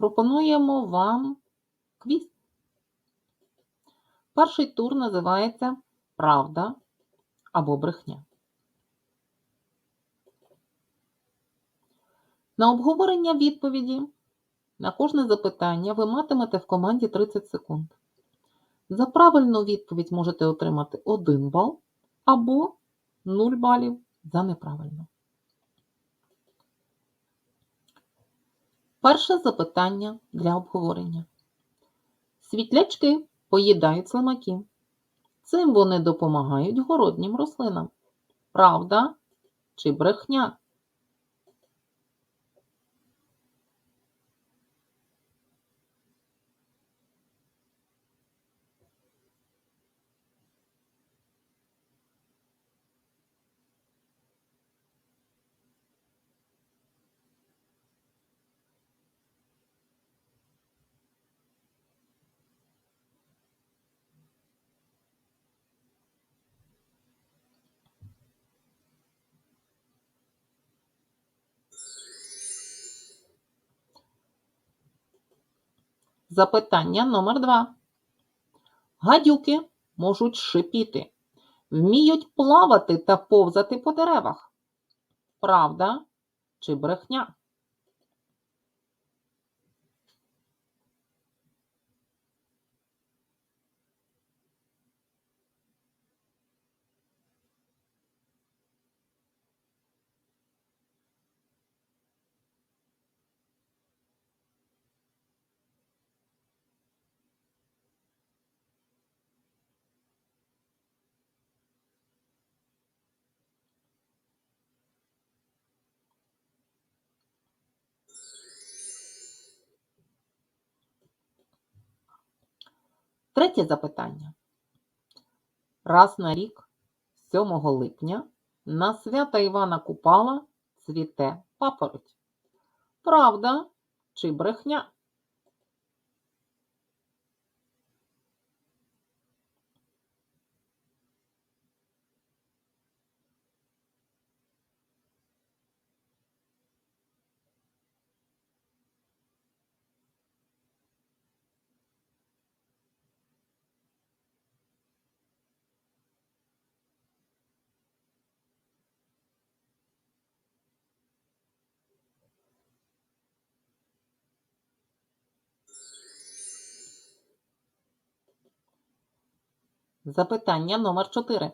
пропонуємо вам квіз. Перший тур називається Правда або брехня. На обговорення відповіді на кожне запитання ви матимете в команді 30 секунд. За правильну відповідь можете отримати 1 бал або 0 балів за неправильну. Перше запитання для обговорення. Світлячки поїдають слимаки. Цим вони допомагають городнім рослинам. Правда чи брехня? Запитання номер 2 Гадюки можуть шипіти, вміють плавати та повзати по деревах. Правда чи брехня? Третє запитання. Раз на рік, 7 липня, на свята Івана Купала цвіте папороть. Правда чи брехня? Запитання номер 4.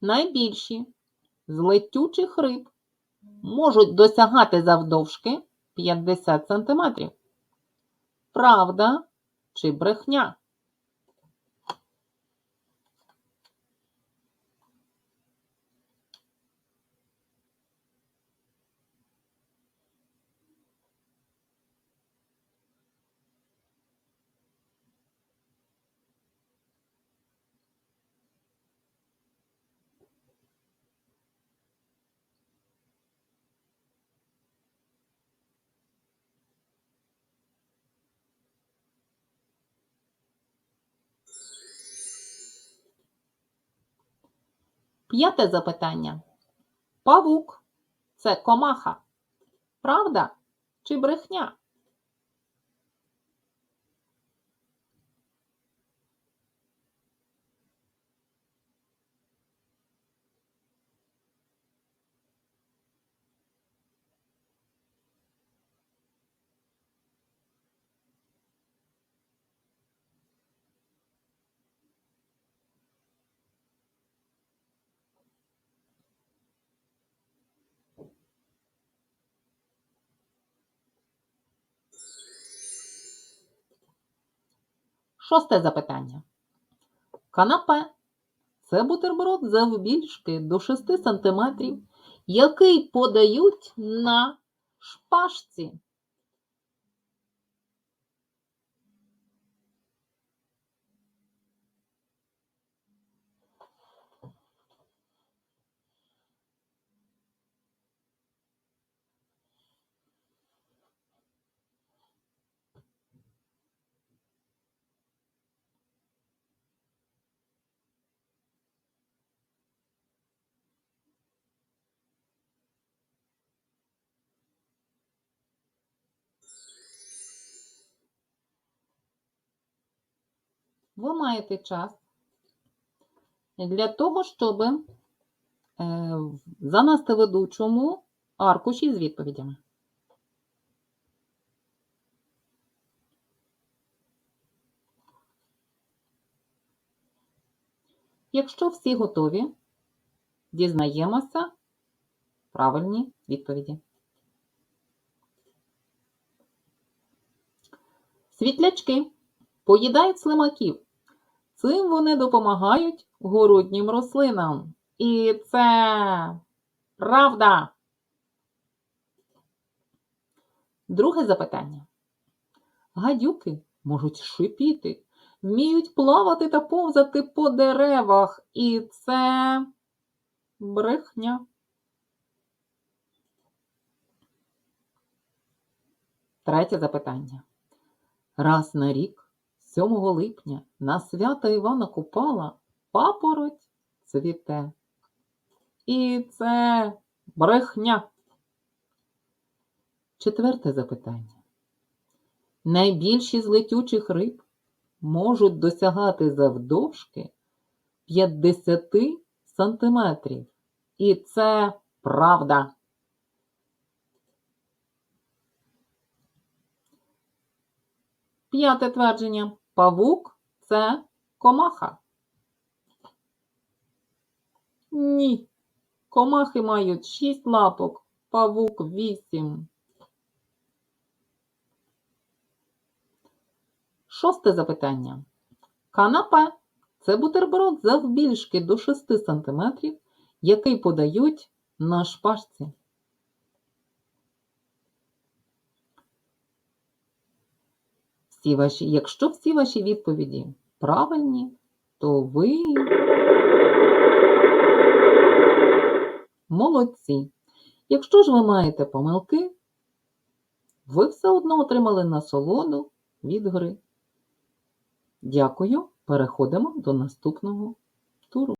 Найбільші з летючих риб можуть досягати завдовжки 50 см. Правда чи брехня? П'яте запитання. Павук це комаха. Правда чи брехня? Шосте запитання. Канапе це бутерброд завбільшки до 6 см, який подають на шпажці. Ви маєте час для того, щоб е, занести ведучому аркуші з відповідями. Якщо всі готові, дізнаємося правильні відповіді. Світлячки поїдають слимаків. Цим вони допомагають городнім рослинам. І це правда. Друге запитання. Гадюки можуть шипіти, вміють плавати та повзати по деревах. І це брехня. Третє запитання. Раз на рік, 7 липня, на свято Івана Купала папороть цвіте. І це брехня. Четверте запитання. Найбільші з летючих риб можуть досягати завдовжки 50 сантиметрів. І це правда. П'яте твердження. Павук це комаха. Ні. Комахи мають шість лапок, павук вісім. Шосте запитання. Канапе це бутерброд завбільшки до 6 см, який подають на шпажці. Всі ваші, якщо всі ваші відповіді правильні, то ви молодці. Якщо ж ви маєте помилки, ви все одно отримали насолоду від гри. Дякую. Переходимо до наступного туру.